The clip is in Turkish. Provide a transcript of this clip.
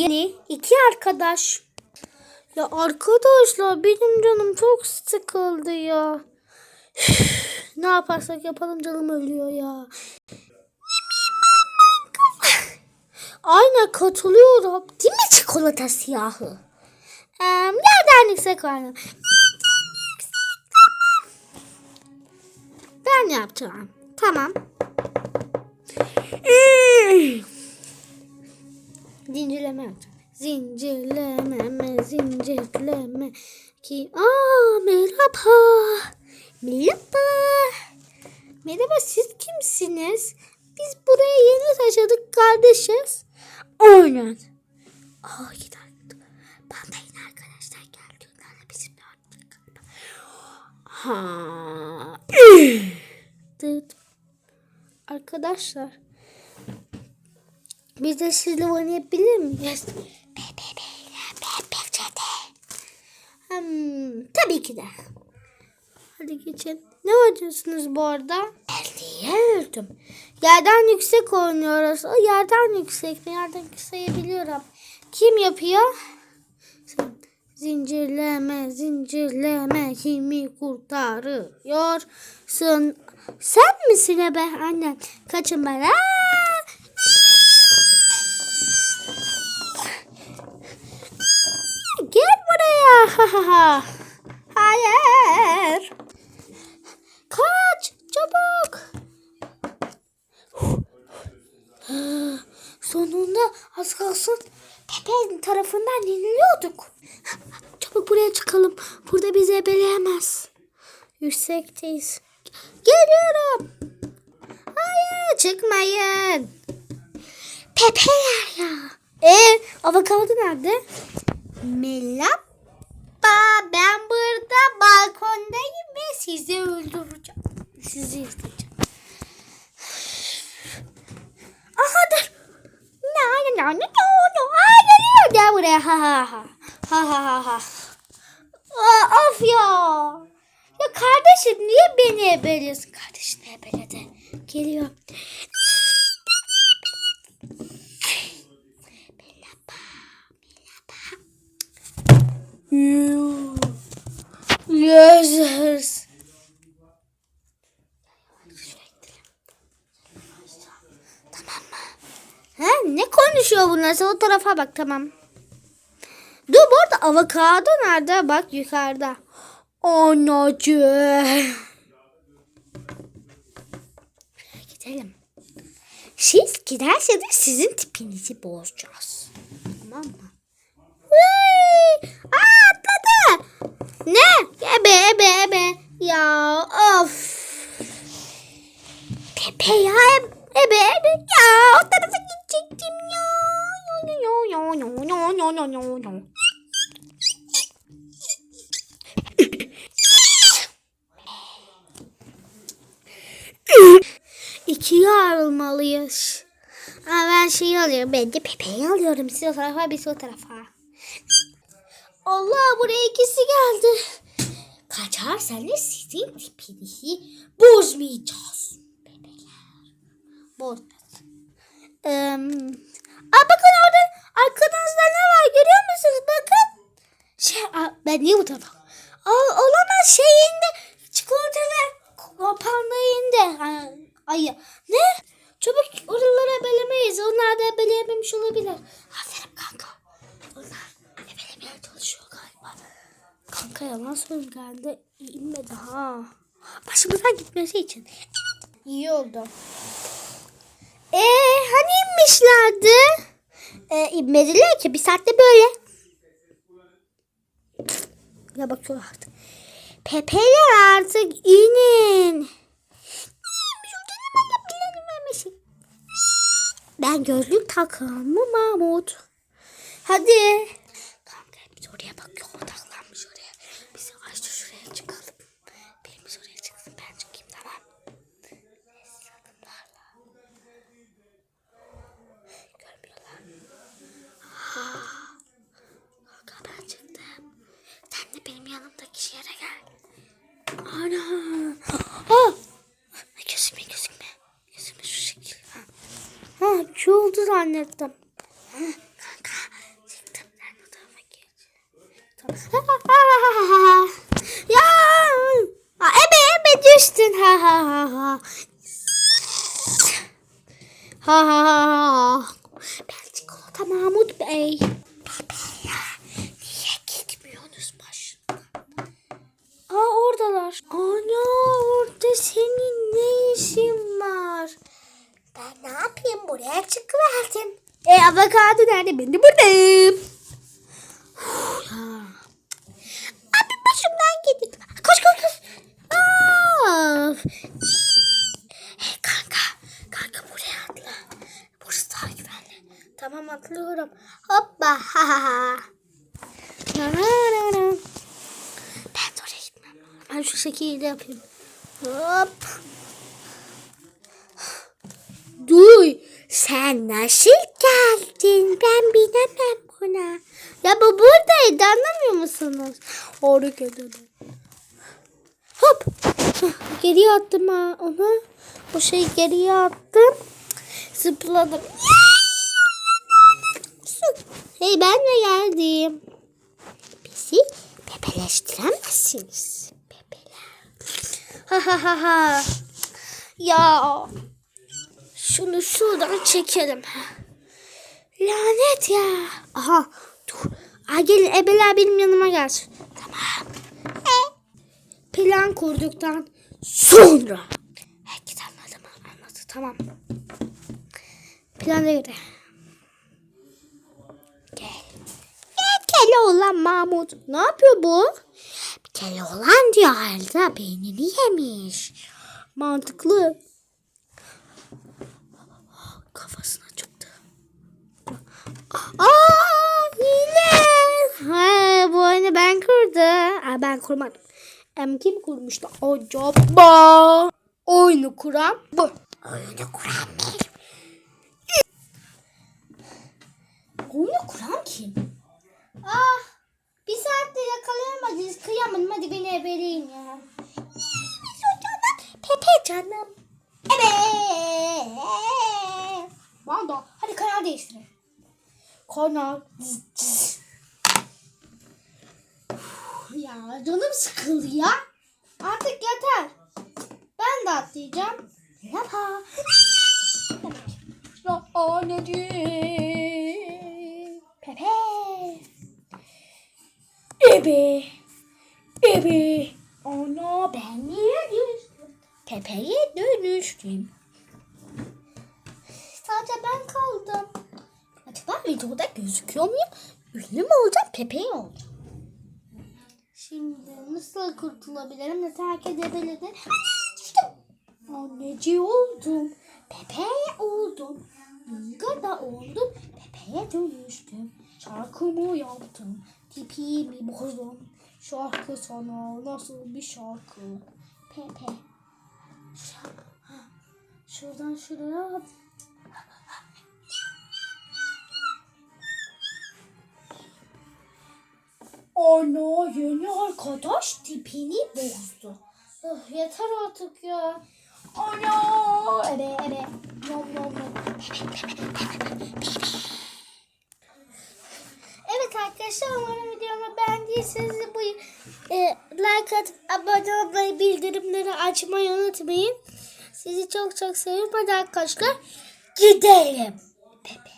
Yeni iki arkadaş. Ya arkadaşlar benim canım çok sıkıldı ya. ne yaparsak yapalım canım ölüyor ya. Aynen katılıyorum. Değil mi çikolata siyahı? Ee, yerden yüksek var. Ben yapacağım. Tamam. Zincirleme yapacağım. Zincirleme, zincirleme ki. Aa merhaba. Merhaba. Merhaba siz kimsiniz? Biz buraya yeni taşıdık kardeşiz. Aynen. Aa de yine arkadaşlar geldi. Onlar da bizimle oynadı galiba. Ha. Arkadaşlar. Biz de sizle oynayabilir miyiz? Hmm, tabii ki de. Hadi geçin. Ne oynuyorsunuz bu arada? Eldiye öldüm. Yerden yüksek oynuyoruz. O yerden yüksek mi? Yerden yükseğebiliyorum. Kim yapıyor? Sen. Zincirleme, zincirleme kimi kurtarıyorsun? Sen misin be annen? Kaçın ben. Aa! Gel buraya. Ha ha ha. Hayır. Kaç çabuk. Sonunda az kalsın tepe tarafından yeniliyorduk. Çabuk buraya çıkalım. Burada bizi ebeleyemez. Yüksekteyiz. Geliyorum. Hayır çıkmayın. Pepeler ya. E avokado nerede? Merhaba. Ben burada balkondayım ve sizi öldüreceğim. Sizi izleyeceğim. Aha dur. No, no, no, no, no. Aa, geliyor. Gel buraya. Ha ha ha. Ha ha ha ha. Aa, of ya. Ya kardeşim niye beni ebeliyorsun? Kardeşini ebeledi. Geliyor. Yes. Tamam mı? He, ne konuşuyor bunlar? Sen o tarafa bak tamam. Dur bu arada avokado nerede? Bak yukarıda. Anacı. Gidelim. Siz giderseniz sizin tipinizi bozacağız. Tamam mı? Hıy! Aa, atladı. Ne? Ebe ebe ebe. Ya of. Pepe ya ebe ebe. Ya o tarafa gidecektim ya. Ya ya ya ya ya ya ya ya. İkiye ayrılmalıyız. Aa, ben şeyi alıyorum. Ben de Pepe'yi alıyorum. Siz o tarafa, biz o tarafa. Allah buraya ikisi geldi. Kaçarsanız sizin tipinizi bozmayacağız. Bebeler. Bozmayacağız. Ee, aa, bakın orada arkanızda ne var görüyor musunuz? Bakın. Şey, aa, ben niye bu olamaz şeyinde çikolata ve panda indi. Ay, ne? Çabuk oraları ebelemeyiz. Onlar da ebeleyememiş olabilir. Aferin kanka. Onlar ebelemeye çalışıyor galiba. Kanka yalan geldi. İnmedi ha. Başımızdan gitmesi için. İyi oldu. Ee, hani inmişlerdi? Ee, inmediler ki. Bir saatte böyle. Ya bakıyor artık. Pepeler artık inin. Ben gözlük takalım mı Mahmut? Hadi. Kanka biz oraya bakıyor odaklanmış oraya. Biz açtı şuraya çıkalım. Birimiz oraya çıksın ben çıkayım tamam. Sessiz adımlarla. Görmüyorlar. Ha. Kanka ben çıktım. Sen de benim yanımdaki yere gel. Ana. Ha. Gözükme gözükme. Gözükme şu şekil. Ha. Ha, bir şey oldu zannettim. Ha, kanka ya. Ha, ebe ebe düştün. Ha ha ha ha. Ha ha ha ha. Ben Mahmut Bey. Aa oradalar. Ana orada senin ne işin var? Ben ne yapayım buraya çıkıverdim. E avokado nerede? Ben de buradayım. Abi başımdan gidin. Koş koş koş. Aa. Hey kanka. Kanka buraya atla. Burası daha güvenli. Tamam atlıyorum. Hoppa. Ha ha ha. Ben şu şekilde yapayım. Hop. Duy. Sen nasıl geldin? Ben bilemem buna. Ya bu buradaydı anlamıyor musunuz? Harika dedi. Hop. Geriye attım ha onu. O şeyi geriye attım. Zıpladım. Hey ben de geldim. Bizi bebeleştiremezsiniz. Ha ha ha ha. Ya. Şunu şuradan çekelim. Lanet ya. Aha dur. Ay gelin ebeler benim yanıma gelsin. Tamam. E, plan kurduktan sonra. Herkes anladı mı? Anladı tamam. Plana göre. Gel. E, Keloğlan Mahmut. Ne yapıyor bu? Keloğlan diyor halde beynini yemiş. Mantıklı. Kafasına çıktı. Aa yine. Ha, bu oyunu ben kurdum. Aa, ben kurmadım. Em kim kurmuştu acaba? Oyunu kuran bu. Oyunu kuran benim. Oyunu kuran kim? Ah bir saatte yakalayamadınız. Kıyamadım hadi beni ebeleyin ya. Pepe canım. Ebe. Mando hadi kanal değiştirelim. Kanal. ya canım sıkıldı ya. Artık yeter. Ben de atlayacağım. Merhaba. Ya anneciğim. Pepe. Ebe. Ebe. Ana ben niye düştüm? Pepe'ye dönüştüm. Sadece ben kaldım. Acaba videoda gözüküyor muyum? Ünlü mü olacağım, Pepe mi olacağım? Şimdi nasıl kurtulabilirim? Ne terk edebilirim? Düştüm. Anneci oldum. Pepe oldum. Ninga da oldum. Pepe'ye dönüştüm. Şarkımı yaptım. Tipimi bozdum. Şarkı sana nasıl bir şarkı? Pepe. Şuradan şuraya Ana yeni arkadaş tipini bozdu. Öf, yeter artık ya. Ana ebe ebe. Nom nom nom. Evet arkadaşlar umarım videomu beğendiyseniz bu e, like atıp abone olmayı bildirimleri açmayı unutmayın. Sizi çok çok seviyorum. Hadi arkadaşlar gidelim. Bebe.